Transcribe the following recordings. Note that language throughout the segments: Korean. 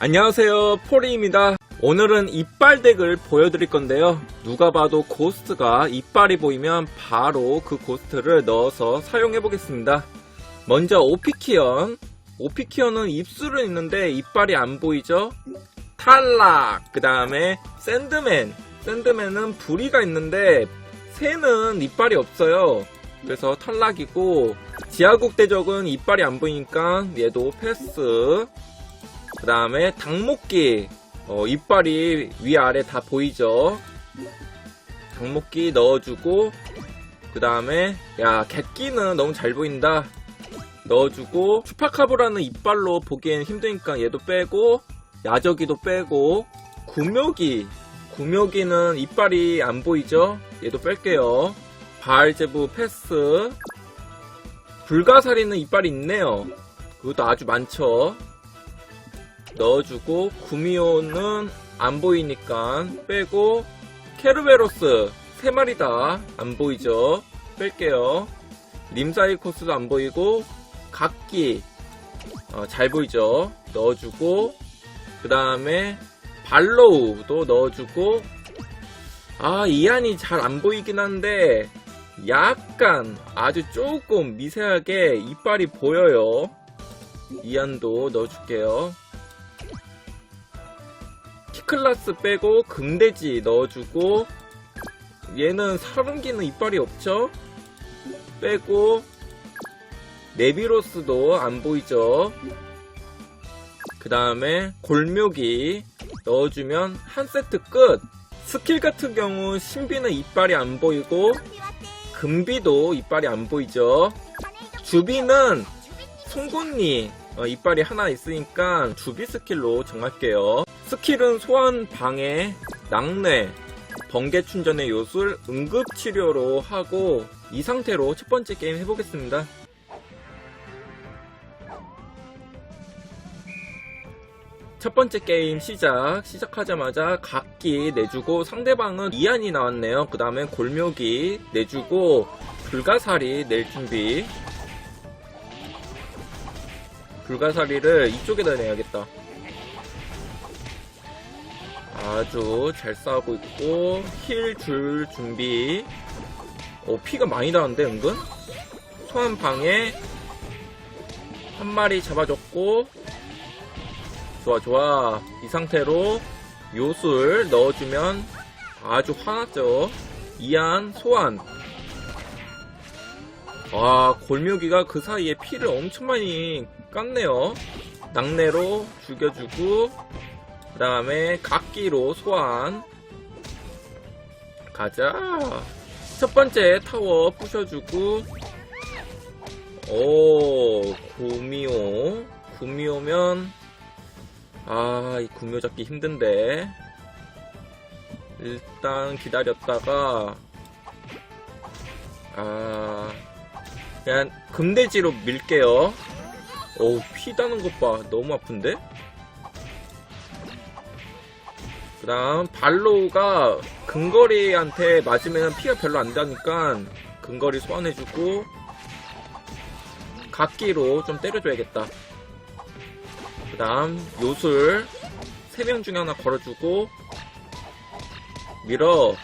안녕하세요. 포리입니다. 오늘은 이빨 덱을 보여드릴 건데요. 누가 봐도 고스트가 이빨이 보이면 바로 그 고스트를 넣어서 사용해 보겠습니다. 먼저 오피키언. 오피키언은 입술은 있는데 이빨이 안 보이죠? 탈락! 그 다음에 샌드맨. 샌드맨은 부리가 있는데 새는 이빨이 없어요. 그래서 탈락이고 지하국 대적은 이빨이 안 보이니까 얘도 패스 그 다음에 닭목기 어, 이빨이 위아래 다 보이죠? 닭목기 넣어주고 그 다음에 야 객기는 너무 잘 보인다. 넣어주고 추파카브라는 이빨로 보기엔 힘드니까 얘도 빼고 야저기도 빼고 구묘기. 구묘기는 이빨이 안 보이죠? 얘도 뺄게요. 바알제부 패스. 불가사리는 이빨이 있네요. 그것도 아주 많죠 넣어주고 구미호는 안 보이니까 빼고 케르베로스 세 마리 다. 안 보이죠? 뺄게요. 림사이코스도 안 보이고 각기 어, 잘 보이죠? 넣어주고 그 다음에 발로우도 넣어주고. 아 이안이 잘 안 보이긴 한데 약간 아주 조금 미세하게 이빨이 보여요. 이안도 넣어줄게요 키클라스 빼고 금돼지 넣어주고 얘는 사름기는 이빨이 없죠? 빼고 네비로스도 안 보이죠? 그 다음에 골묘기 넣어주면 한 세트 끝! 스킬 같은 경우 신비는 이빨이 안 보이고 금비도 이빨이 안 보이죠? 주비는 송곳니 어, 이빨이 하나 있으니까 주비 스킬로 정할게요. 스킬은 소환 방해, 낙뢰, 번개 충전의 요술, 응급 치료로 하고 이 상태로 첫 번째 게임 해보겠습니다. 첫 번째 게임 시작. 시작하자마자 각기 내주고 상대방은 이안이 나왔네요. 그 다음에 골묘기 내주고 불가사리 낼 준비. 불가사리를 이쪽에다 내야겠다. 아주 잘 싸우고 있고 힐 줄 준비. 어 피가 많이 나는데 은근? 소환 방에 한 마리 잡아줬고. 좋아 좋아. 이 상태로 요술 넣어주면 아주 화났죠. 이안 소환 와 골묘기가 그 사이에 피를 엄청 많이 깠네요. 낙내로 죽여주고 그 다음에 각기로 소환 가자 첫 번째 타워 부셔주고 오 구미호 구미호면 아, 이 구묘 잡기 힘든데. 일단 기다렸다가, 아, 그냥 금돼지로 밀게요. 어우, 피 다는 것 봐. 너무 아픈데? 다음, 발로우가 근거리한테 맞으면 피가 별로 안 나니까 근거리 소환해주고, 각기로 좀 때려줘야겠다. 그 다음 요술 3명 중에 하나 걸어주고 밀어.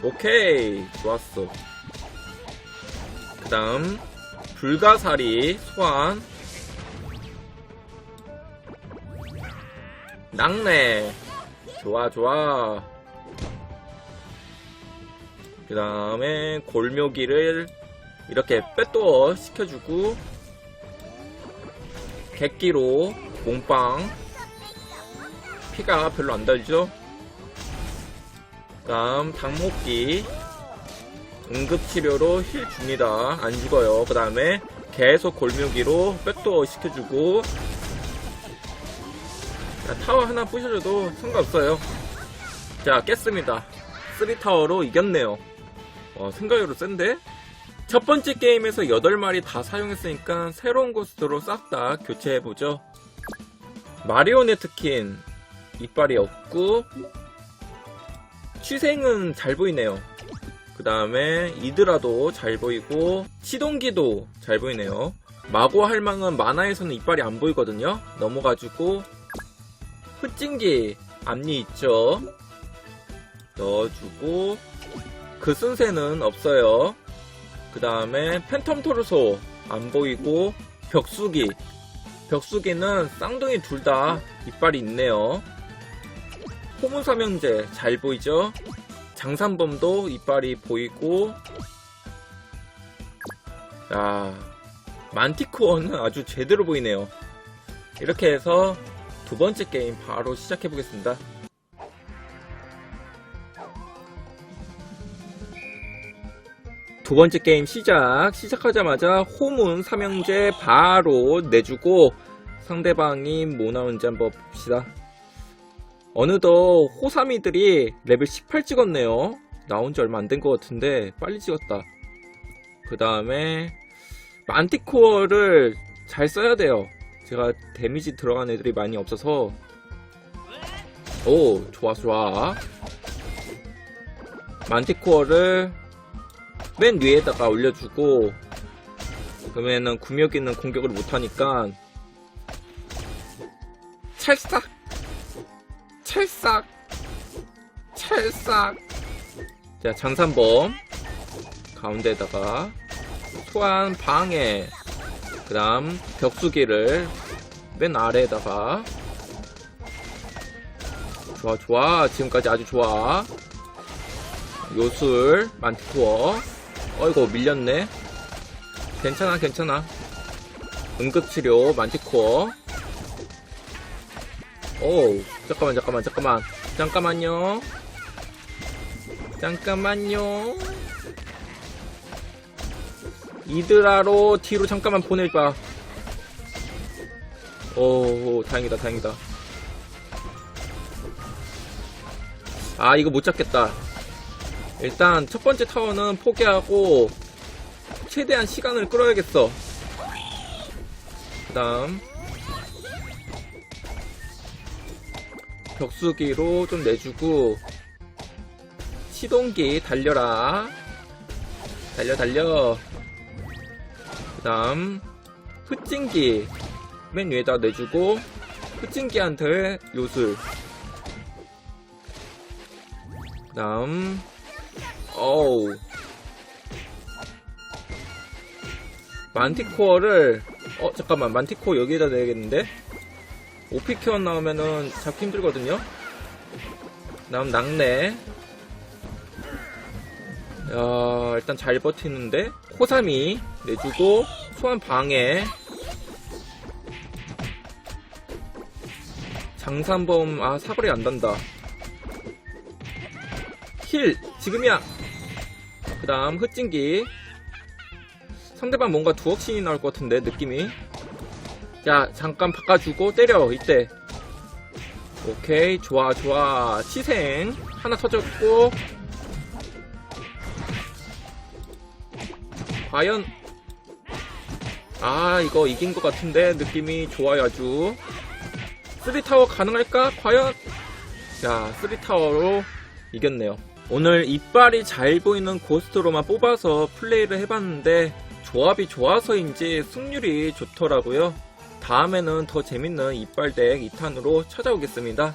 오케이 좋았어. 그 다음 불가사리 소환. 낙내 좋아 좋아. 그 다음에 골묘기를 이렇게 빼또 시켜주고 객기로 몽빵. 피가 별로 안 달죠? 다음 닭목기. 응급치료로 힐 줍니다. 안 죽어요. 그 다음에 계속 골묘기로 백도어 시켜주고 자, 타워 하나 부셔줘도 상관없어요 자 깼습니다 3타워로 이겼네요 와 생각외로 센데? 첫 번째 게임에서 8마리 다 사용했으니까 새로운 고스트로 싹 다 교체해보죠 마리오네트킨 이빨이 없고 취생은 잘 보이네요. 그 다음에 이드라도 잘 보이고 시동기도 잘 보이네요. 마고 할망은 만화에서는 이빨이 안 보이거든요. 넘어가지고 흑진기 앞니 있죠? 넣어주고 그 쓴새는 없어요. 그 다음에 팬텀 토르소 안 보이고 벽수기 벽수기는 쌍둥이 둘 다 이빨이 있네요. 호문 삼형제 잘 보이죠? 장산범도 이빨이 보이고 야 만티코어는 아주 제대로 보이네요. 이렇게 해서 두 번째 게임 바로 시작해 보겠습니다. 두 번째 게임 시작. 시작하자마자 호문 삼형제 바로 내주고 상대방이 뭐 나오는지 한번 봅시다. 어느덧 호삼이들이 레벨 18 찍었네요. 나온 지 얼마 안 된 것 같은데 빨리 찍었다. 그 다음에 만티코어를 잘 써야 돼요. 제가 데미지 들어간 애들이 많이 없어서. 오 좋아 좋아. 만티코어를 맨 위에다가 올려주고 그러면은 구역있는 공격을 못하니까. 찰싹 찰싹 찰싹. 자 장산범 가운데다가 소환 방해 그 다음 벽수기를 맨 아래에다가. 좋아 좋아. 지금까지 아주 좋아. 요술 만티코어 어이구 밀렸네. 괜찮아 괜찮아. 응급치료 만티코어 오 잠깐만 잠깐만 잠깐만. 잠깐만요. 잠깐만요 이드라로 뒤로 잠깐만 오, 오 다행이다 다행이다. 아 이거 못 잡겠다. 일단 첫 번째 타워는 포기하고 최대한 시간을 끌어야겠어. 그 다음 벽수기로 좀 내주고 시동기 달려라. 달려 달려 그 다음 흑진기. 맨 위에다 내주고 흑진기한테 요술. 그 다음 어우. 만티코어를 어 잠깐만 만티코어 여기에다 내야겠는데? 오피키원 나오면은 잡기 힘들거든요? 다음 낙내. 야 일단 잘 버티는데 호삼이 내주고 소환 방해 장산범 아 사거리 안 단다. 힐 지금이야. 그 다음 흑진기. 상대방 뭔가 두억신이 나올 것 같은데 느낌이. 자 잠깐 바꿔주고 때려 이때. 오케이 좋아 좋아. 치생. 하나 터졌고. 과연 아 이거 이긴 것 같은데 느낌이 좋아요 아주. 3타워 가능할까? 과연? 자 3타워로 이겼네요. 오늘 이빨이 잘 보이는 고스트로만 뽑아서 플레이를 해봤는데 조합이 좋아서인지 승률이 좋더라고요. 다음에는 더 재밌는 이빨 덱 2탄으로 찾아오겠습니다